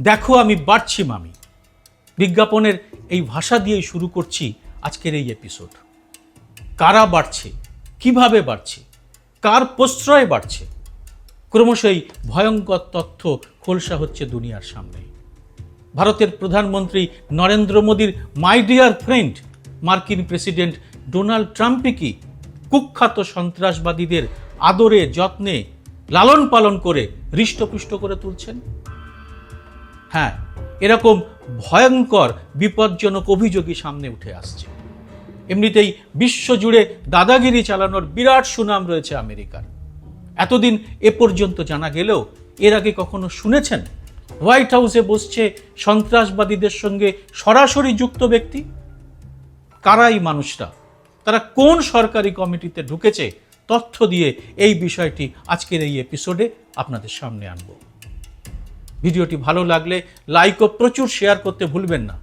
দেখো আমি বাড়ছি, মামি। বিজ্ঞাপনের এই ভাষা দিয়েই শুরু করছি আজকের এই এপিসোড কারা বাড়ছে? কীভাবে বাড়ছে? কার প্রশ্রয় বাড়ছে? ক্রমশই ভয়ঙ্কর তথ্য খোলসা হচ্ছে দুনিয়ার সামনে। ভারতের প্রধানমন্ত্রী নরেন্দ্র মোদীর মাই ডিয়ার ফ্রেন্ড মার্কিন প্রেসিডেন্ট ডোনাল্ড ট্রাম্পই কি কুখ্যাত সন্ত্রাসবাদীদের আদরে, যত্নে লালন পালন করে হৃষ্টপুষ্ট করে তুলছেন? হ্যাঁ এরকম ভয়ঙ্কর, বিপজ্জনক অভিযোগই সামনে উঠে আসছে। এমনিতেই বিশ্বজুড়ে দাদাগিরি চালানোর বিরাট সুনাম রয়েছে আমেরিকার। এতদিন এ পর্যন্ত জানা গেলেও এর আগে কখনো শুনেছেন? হোয়াইট হাউসে বসছে সন্ত্রাসবাদীদের সঙ্গে সরাসরি যুক্ত ব্যক্তি? কারাই মানুষরা? তারা কোন সরকারি কমিটিতে ঢুকেছে? তথ্য দিয়ে এই বিষয়টি আজকের এই এপিসোডে আপনাদের সামনে আনব। ভিডিওটি ভালো লাগলে লাইক ও প্রচুর শেয়ার করতে ভুলবেন না।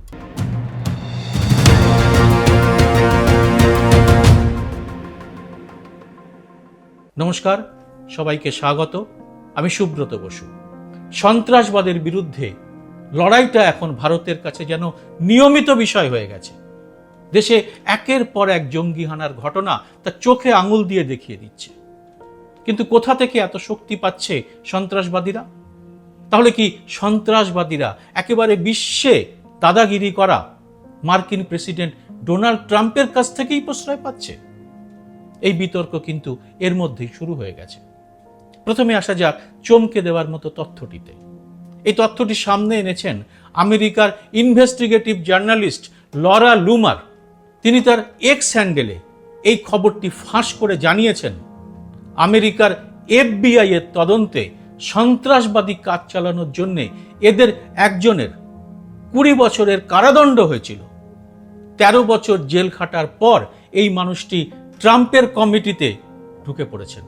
নমস্কার, সবাইকে স্বাগত। আমি সুব্রত বসু। সন্ত্রাসবাদের বিরুদ্ধে লড়াইটা এখন ভারতের কাছে যেন নিয়মিত বিষয় হয়ে গেছে। দেশে একের পর এক জঙ্গি হানার ঘটনা তা চোখে আঙুল দিয়ে দেখিয়ে দিচ্ছে। কিন্তু কোথা থেকে এত শক্তি পাচ্ছে সন্ত্রাসবাদীরা? তাহলে কি সন্ত্রাসবাদীরা একেবারে বিশ্বে দাদাগিরি করা মার্কিন প্রেসিডেন্ট ডোনাল্ড ট্রাম্পের কাছ থেকেই প্রশ্রয় পাচ্ছে? এই বিতর্ক কিন্তু এর মধ্যেই শুরু হয়ে গেছে। প্রথমে আসা যাক চমকে দেওয়ার মতো তথ্যটিতে। এই তথ্যটি সামনে এনেছেন আমেরিকার ইনভেস্টিগেটিভ জার্নালিস্ট লরা লুমার। তিনি তার এক্স হ্যান্ডেলে এই খবরটি ফাঁস করে জানিয়েছেন। আমেরিকার এফবিআই এর তদন্তে সন্ত্রাসবাদী কাজ চালানোর জন্যে এদের একজনের কুড়ি বছরের কারাদণ্ড হয়েছিল। তেরো বছর জেল খাটার পর এই মানুষটি ট্রাম্পের কমিটিতে ঢুকে পড়েছেন।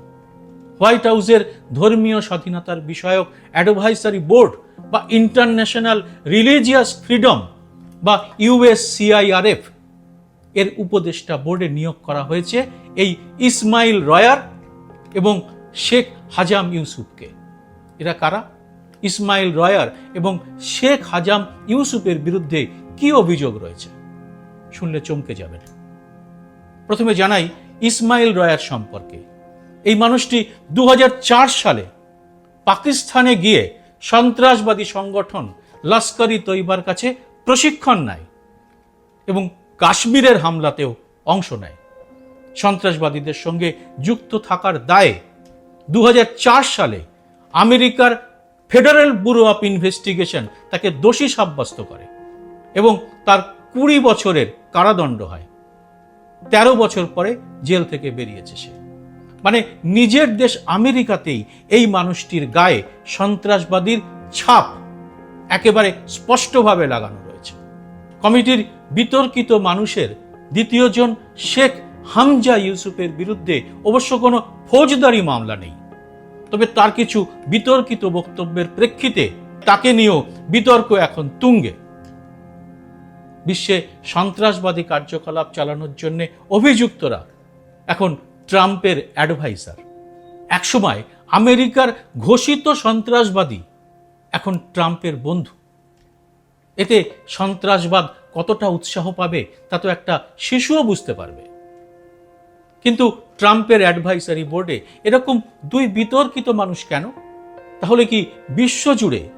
হোয়াইট হাউসের ধর্মীয় স্বাধীনতার বিষয়ক অ্যাডভাইসারি বোর্ড বা ইন্টারন্যাশনাল রিলিজিয়াস ফ্রিডম বা ইউএসসিআইআরএফ এর উপদেষ্টা বোর্ডে নিয়োগ করা হয়েছে এই ইসমাইল রয়ার এবং শেখ হাজাম ইউসুফকে। এরা কারা? ইসমাইল রয়ার এবং শেখ হাজাম ইউসুফের বিরুদ্ধে কি অভিযোগ রয়েছে? শুনলে চমকে যাবেন। প্রথমে জানাই ইসমাইল রয়ার সম্পর্কে। এই মানুষটি দু হাজার চার সালে পাকিস্তানে গিয়ে সন্ত্রাসবাদী সংগঠন লস্করি তৈবার কাছে প্রশিক্ষণ নেয় এবং কাশ্মীরের হামলাতেও অংশ নেয়। সন্ত্রাসবাদীদের সঙ্গে যুক্ত থাকার দায়ে দু হাজার চার সালে আমেরিকার ফেডারেল ব্যুরো অফ ইনভেস্টিগেশন তাকে দোষী সাব্যস্ত করে এবং তার কুড়ি বছরের কারাদণ্ড হয়। তেরো বছর পরে জেল থেকে বেরিয়েছে সে। মানে নিজের দেশ আমেরিকাতেই এই মানুষটির গায়ে সন্ত্রাসবাদীর ছাপ একেবারে স্পষ্টভাবে লাগানো রয়েছে। কমিটির বিতর্কিত মানুষের দ্বিতীয়জন শেখ হামজা ইউসুফের বিরুদ্ধে অবশ্য কোনো ফৌজদারি মামলা নেই। তবে তার কিছু বিতর্কিত বক্তব্যের প্রেক্ষিতে তাকে নিয়েও বিতর্ক এখন তুঙ্গে। বিশ্বে সন্ত্রাসবাদী কার্যকলাপ চালানোর জন্য অভিযুক্তরা এখন ট্রাম্পের অ্যাডভাইসার একসময় আমেরিকার ঘোষিত সন্ত্রাসবাদী এখন ট্রাম্পের বন্ধু। এতে সন্ত্রাসবাদ কতটা উৎসাহ পাবে তা তো একটা শিশুও বুঝতে পারবে। কিন্তু ট্রাম্পের অ্যাডভাইসারি বোর্ডে এরকম দুই বিতর্কিত মানুষ কেন? তাহলে কি বিশ্বজুড়ে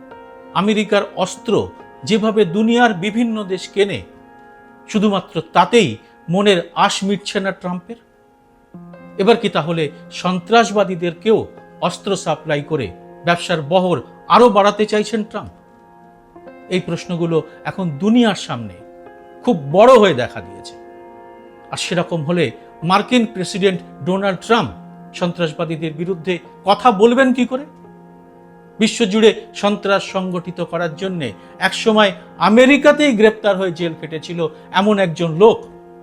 আমেরিকার অস্ত্র যেভাবে দুনিয়ার বিভিন্ন দেশ কেনে, শুধুমাত্র তাতেই মনের আশ মিটছে না ট্রাম্পের? এবার কি তাহলে সন্ত্রাসবাদীদেরকেও অস্ত্র সাপ্লাই করে ব্যবসার বহর আরও বাড়াতে চাইছেন ট্রাম্প? এই প্রশ্নগুলো এখন দুনিয়ার সামনে খুব বড় হয়ে দেখা দিয়েছে। আর সেরকম হলে মার্কিন প্রেসিডেন্ট ডোনাল্ড ট্রাম্প সন্ত্রাসবাদীদের বিরুদ্ধে কথা বলবেন কি করে? বিশ্বজুড়ে সন্ত্রাস সংগঠিত করার জন্যে একসময় আমেরিকাতেই গ্রেপ্তার হয়ে জেল খেটেছিল এমন একজন লোক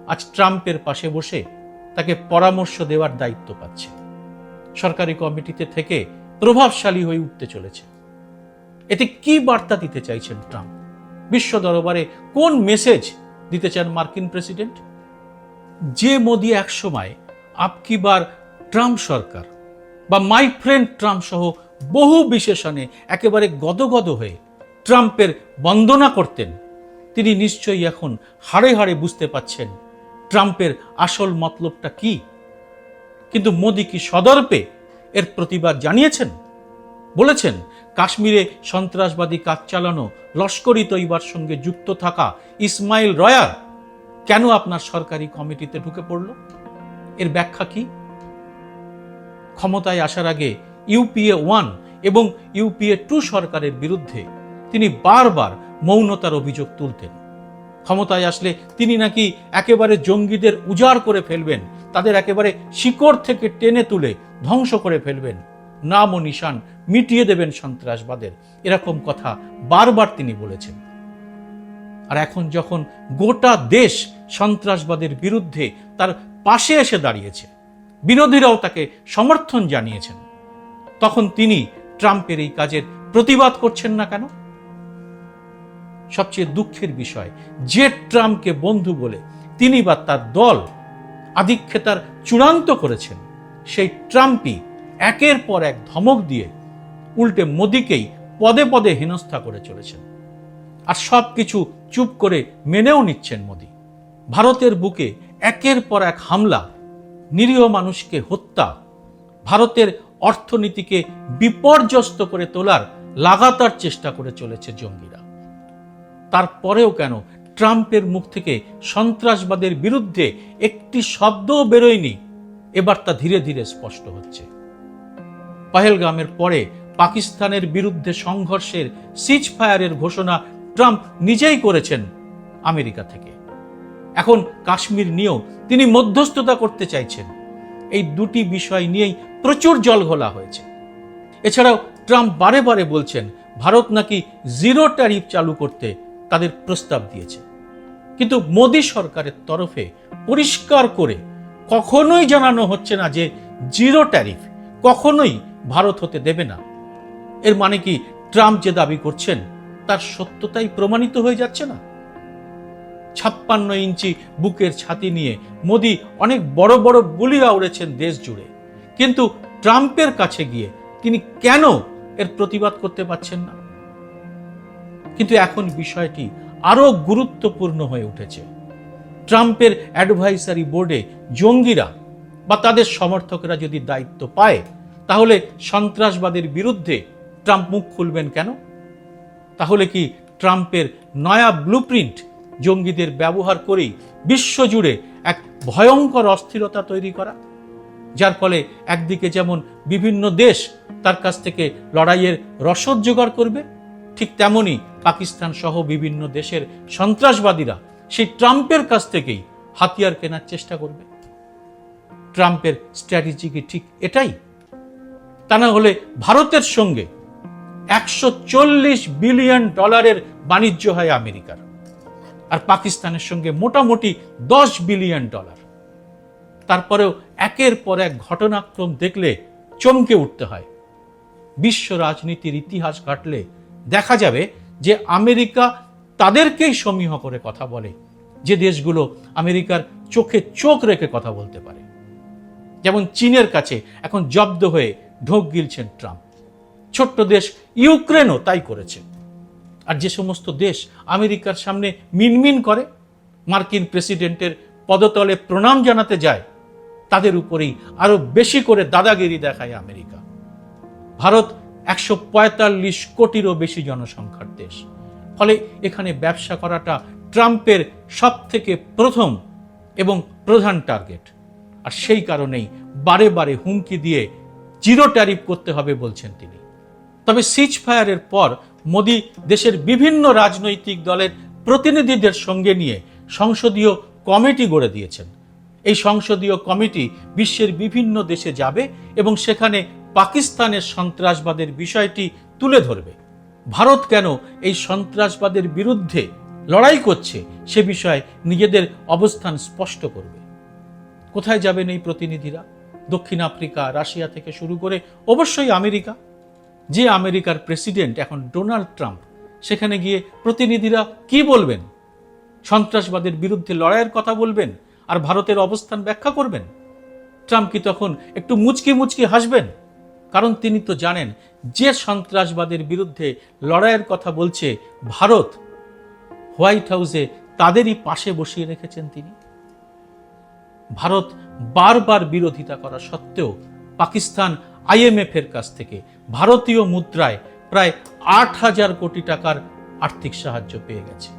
আজ ট্রাম্পের পাশে বসে তাকে পরামর্শ দেওয়ার দায়িত্ব পাচ্ছে। সরকারি কমিটিতে থেকে প্রভাবশালী হয়ে উঠতে চলেছে। এতে কি বার্তা দিতে চাইছেন ট্রাম্প? বিশ্ব দরবারে কোন মেসেজ দিতে চান মার্কিন প্রেসিডেন্ট? যে মোদি একসময় আপকি বার ট্রাম্প সরকার বা মাই ফ্রেন্ড ট্রাম্প সহ বহু বিশেষণে একেবারে গদগদ হয়ে ট্রাম্পের বন্দনা করতেন, তিনি নিশ্চয়ই এখন হাড়ে হাড়ে বুঝতে পাচ্ছেন ট্রাম্পের আসল মতলবটা কি। কিন্তু মোদি কি সদর্পে এর প্রতিবাদ জানিয়েছেন? বলেছেন, কাশ্মীরে সন্ত্রাসবাদী কাজ চালানো, লস্করি তৈবার সঙ্গে যুক্ত থাকা ইসমাইল রয়ার কেন আপনার সরকারি কমিটিতে ঢুকে পড়ল? এর ব্যাখ্যা কি? ক্ষমতায় আসার আগে ইউপিএ ওয়ান এবং ইউপিএ টু সরকারের বিরুদ্ধে তিনি বারবার মৌনতার অভিযোগ তুলতেন। ক্ষমতায় আসলে তিনি নাকি একেবারে জঙ্গিদের উজাড় করে ফেলবেন, তাদের একেবারে শিকড় থেকে টেনে তুলে ধ্বংস করে ফেলবেন। নাম ও নিশান মিটিয়ে দেবেন সন্ত্রাসবাদের। এরকম কথা বারবার তিনি বলেছেন। আর এখন যখন গোটা দেশ সন্ত্রাসবাদের বিরুদ্ধে তার পাশে এসে দাঁড়িয়েছে, বিরোধীরাও তাকে সমর্থন জানিয়েছেন, তখন তিনি ট্রাম্পের এই কাজের প্রতিবাদ করছেন না কেন? সবচেয়ে দুঃখের বিষয়, যে ট্রাম্পকে বন্ধু বলে তিনি বা তার দল আধিক্ষেতার চূড়ান্ত করেছেন, সেই ট্রাম্পই একের পর এক ধমক দিয়ে উল্টে মোদিকেই পদে পদে হেনস্থা করে চলেছেন। আর সব কিছু চুপ করে মেনেও নিচ্ছেন মোদি। ভারতের বুকে একের পর এক হামলা, নিরীহ মানুষকে হত্যা, ভারতের অর্থনীতিকে বিপর্যস্ত করে তোলার লাগাতার চেষ্টা করে চলেছে জঙ্গিরা। তারপরেও কেন ট্রাম্পের মুখ থেকে সন্ত্রাসবাদের বিরুদ্ধে একটি শব্দও বেরোয়নি, এবার তা ধীরে ধীরে স্পষ্ট হচ্ছে। পাহেলগামের পরে পাকিস্তানের বিরুদ্ধে সংঘর্ষের সিজ ফায়ারের ঘোষণা ট্রাম্প নিজেই করেছেন আমেরিকা থেকে। এখন কাশ্মীর নিয়েও তিনি মধ্যস্থতা করতে চাইছেন। এই দুটি বিষয় নিয়েই প্রচুর জল ঘোলা হয়েছে। এছাড়াও ট্রাম্প বারে বারে বলছেন, ভারত নাকি জিরো ট্যারিফ চালু করতে তাদের প্রস্তাব দিয়েছে। কিন্তু মোদী সরকারের তরফে পরিষ্কার করে কখনোই জানানো হচ্ছে না যে জিরো ট্যারিফ কখনোই ভারত হতে দেবে না। এর মানে কি ট্রাম্প যে দাবি করছেন তার সত্যতাই প্রমাণিত হয়ে যাচ্ছে না। ছাপ্পান্ন ইঞ্চি বুকের ছাতি নিয়ে মোদি অনেক বড় বড় গুলিয়া উড়েছেন দেশ জুড়ে। কিন্তু ট্রাম্পের কাছে গিয়ে তিনি কেন এর প্রতিবাদ করতে পারছেন না? কিন্তু এখন বিষয়টি আরও গুরুত্বপূর্ণ হয়ে উঠেছে। ট্রাম্পের অ্যাডভাইসারি বোর্ডে জঙ্গিরা বা তাদের সমর্থকরা যদি দায়িত্ব পায়, তাহলে সন্ত্রাসবাদের বিরুদ্ধে ট্রাম্প মুখ খুলবেন কেন? তাহলে কি ট্রাম্পের নয়া ব্লুপ্রিন্ট জঙ্গিদের ব্যবহার করেই বিশ্বজুড়ে এক ভয়ঙ্কর অস্থিরতা তৈরি করা? যার ফলে একদিকে যেমন বিভিন্ন দেশ তার কাছ থেকে লড়াইয়ের রসদ জোগাড় করবে, ঠিক তেমনি পাকিস্তান সহ বিভিন্ন দেশের সন্ত্রাসবাদীরা সেই ট্রাম্পের কাছ থেকেই হাতিয়ার কেনার চেষ্টা করবে। ট্রাম্পের স্ট্র্যাটেজি কি ঠিক এটাই? তা না হলে ভারতের সঙ্গে একশো চল্লিশ বিলিয়ন ডলারের বাণিজ্য হয় আমেরিকার। আর পাকিস্তানের সঙ্গে মোটামুটি দশ বিলিয়ন ডলার। তারপরেও একের পর এক ঘটনাক্রম দেখলে চমকে উঠতে হয়। বিশ্ব রাজনীতির ইতিহাস ঘাটলে দেখা যাবে যে আমেরিকা তাদেরকেই সমীহ করে কথা বলে, যে দেশগুলো আমেরিকার চোখে চোখ রেখে কথা বলতে পারে। যেমন চীনের কাছে এখন জব্দ হয়ে ঢোক গিলছেন ট্রাম্প। ছোট্ট দেশ ইউক্রেনও তাই করেছে। আর যে সমস্ত দেশ আমেরিকার সামনে মিনমিন করে, মার্কিন প্রেসিডেন্টের পদতলে প্রণাম জানাতে যায়, তাদের উপরেই আরও বেশি করে দাদাগিরি দেখায় আমেরিকা। ভারত একশো পঁয়তাল্লিশ কোটিরও বেশি জনসংখ্যার দেশ। ফলে এখানে ব্যবসা করাটা ট্রাম্পের সব থেকে প্রথম এবং প্রধান টার্গেট। আর সেই কারণেই বারে বারে হুমকি দিয়ে জিরো ট্যারিফ করতে হবে বলছেন তিনি। তবে সিজ ফায়ারের পর মোদি দেশের বিভিন্ন রাজনৈতিক দলের প্রতিনিধিদের সঙ্গে নিয়ে সংসদীয় কমিটি গড়ে দিয়েছেন। এই সংসদীয় কমিটি বিশ্বের বিভিন্ন দেশে যাবে এবং সেখানে পাকিস্তানের সন্ত্রাসবাদের বিষয়টি তুলে ধরবে। ভারত কেন এই সন্ত্রাসবাদের বিরুদ্ধে লড়াই করছে সে বিষয়ে নিজেদের অবস্থান স্পষ্ট করবে। কোথায় যাবেন এই প্রতিনিধিরা? দক্ষিণ আফ্রিকা, রাশিয়া থেকে শুরু করে অবশ্যই আমেরিকা। যে আমেরিকার প্রেসিডেন্ট এখন ডোনাল্ড ট্রাম্প, সেখানে গিয়ে প্রতিনিধিরা কি বলবেন? সন্ত্রাসবাদের বিরুদ্ধে লড়াইয়ের কথা বলবেন আর ভারতের অবস্থান ব্যাখ্যা করবেন? ট্রাম্প কি তখন একটু মুচকি মুচকি হাসবেন? কারণ তিনি তো জানেন, যে সন্ত্রাসবাদের বিরুদ্ধে লড়াইয়ের কথা বলছে ভারত, হোয়াইট হাউসে তাদেরই পাশে বসিয়ে রেখেছেন তিনি। ভারত বারবার বিরোধিতা করা সত্ত্বেও পাকিস্তান আইএমএফ এর কাছ থেকে ভারতীয় মুদ্রায় প্রায় আট হাজার কোটি টাকার আর্থিক সাহায্য পেয়ে গেছে।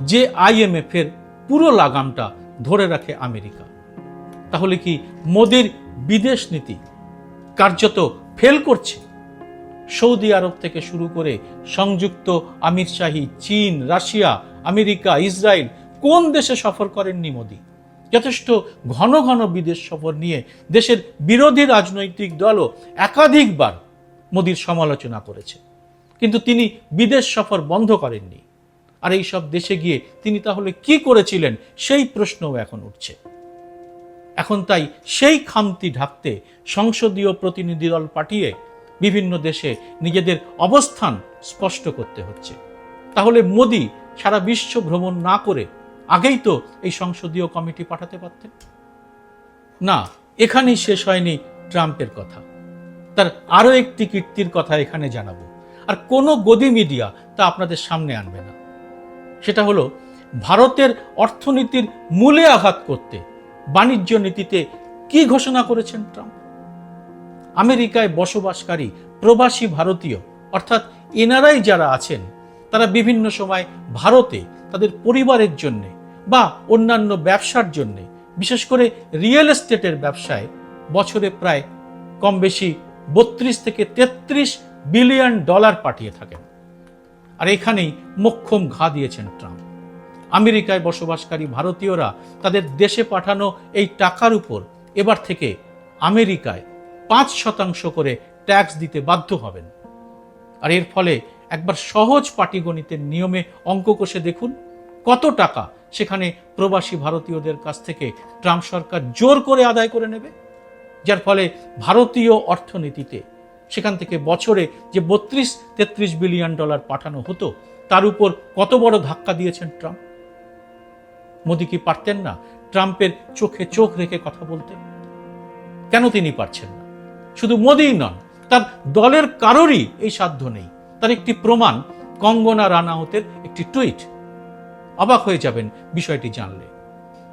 যে আইএমএফ এর পুরো লাগামটা ধরে রাখে আমেরিকা। তাহলে কি মোদির বিদেশ নীতি কার্যত ফেল করছে? সৌদি আরব থেকে শুরু করে সংযুক্ত আমির শাহী, চীন, রাশিয়া, আমেরিকা, ইসরায়েল কোন দেশে সফর করেননি মোদি? যথেষ্ট ঘন ঘন বিদেশ সফর নিয়ে দেশের বিরোধী রাজনৈতিক দলও একাধিকবার মোদির সমালোচনা করেছে। কিন্তু তিনি বিদেশ সফর বন্ধ করেননি। আর এই সব দেশে গিয়ে তিনি তাহলে কি করেছিলেন সেই প্রশ্নও এখন উঠছে। এখন তাই সেই খামতি ঢাকতে সংসদীয় প্রতিনিধি দল পাঠিয়ে বিভিন্ন দেশে নিজেদের অবস্থান স্পষ্ট করতে হচ্ছে। তাহলে মোদি সারা বিশ্ব ভ্রমণ না করে আগেই তো এই সংসদীয় কমিটি পাঠাতে পারতেন। না, এখানেই শেষ হয়নি ট্রাম্পের কথা। তার আরও একটি কীর্তির কথা এখানে জানাব। আর কোনো গদি মিডিয়া তা আপনাদের সামনে আনবে না। সেটা হলো, ভারতের অর্থনীতির মূলে আঘাত করতে বাণিজ্য নীতিতে কি ঘোষণা করেছেন ট্রাম্প? আমেরিকায় বসবাসকারী প্রবাসী ভারতীয়, অর্থাৎ এনারাই যারা আছেন, তারা বিভিন্ন সময় ভারতে তাদের পরিবারের জন্যে বা অন্যান্য ব্যবসার জন্যে, বিশেষ করে রিয়েল এস্টেটের ব্যবসায় বছরে প্রায় কম বেশি বত্রিশ থেকে তেত্রিশ বিলিয়ন ডলার পাঠিয়ে থাকেন। আর এখানেই মোক্ষম ঘা দিয়েছেন ট্রাম্প। আমেরিকায় বসবাসকারী ভারতীয়রা তাদের দেশে পাঠানো এই টাকার উপর এবার থেকে আমেরিকায় পাঁচ শতাংশ করে ট্যাক্স দিতে বাধ্য হবেন। আর এর ফলে একবার সহজ পাটিগণিতের নিয়মে অঙ্ক কষে দেখুন, কত টাকা সেখানে প্রবাসী ভারতীয়দের কাছ থেকে ট্রাম্প সরকার জোর করে আদায় করে নেবে? যার ফলে ভারতীয় অর্থনীতিতে সেখান থেকে বছরে যে বত্রিশ, তেত্রিশ বিলিয়ন ডলার পাঠানো হতো, তার উপর কত বড় ধাক্কা দিয়েছেন ট্রাম্প? মোদি কি পারতেন না ট্রাম্পের চোখে চোখ রেখে কথা বলতে কেন তিনি পারছেন না? শুধু মোদিই নন, তার দলের কারোরই এই সাধ্য নেই। তার একটি প্রমাণ কঙ্গনা রানাউতের একটি টুইট। অবাক হয়ে যাবেন বিষয়টি জানলে।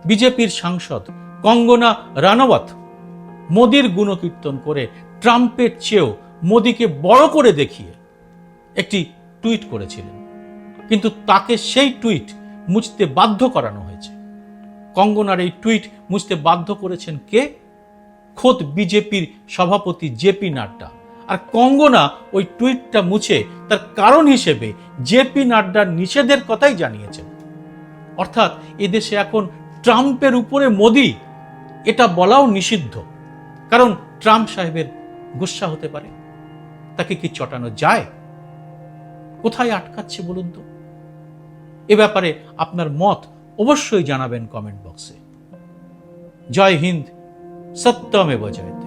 বিজেপির সাংসদ কঙ্গনা রানাওয়াত মোদির গুণকীর্তন করে ট্রাম্পের চেয়েও মোদিকে বড় করে দেখিয়ে একটি টুইট করেছিলেন। কিন্তু তাকে সেই টুইট মুছতে বাধ্য করানো হয়েছে। কঙ্গনার এই টুইট মুছতে বাধ্য করেছেন কে? খোদ বিজেপির সভাপতি জেপি নাড্ডা। আর কঙ্গনা ওই টুইটটা মুছে তার কারণ হিসেবে জেপি নাড্ডার নিষেধের কথাই জানিয়েছেন। অর্থাৎ এদেশে এখন ট্রাম্পের উপরে মোদি, এটা বলাও নিষিদ্ধ। কারণ ট্রাম্প সাহেবের গুসা হতে পারে। তাকে কি চটানো যায়? কোথায় আটকাচ্ছে বলুন তো? এ ব্যাপারে আপনার মত অবশ্যই জানাবেন কমেন্ট বক্সে। জয় হিন্দ সত্যমে জয়তে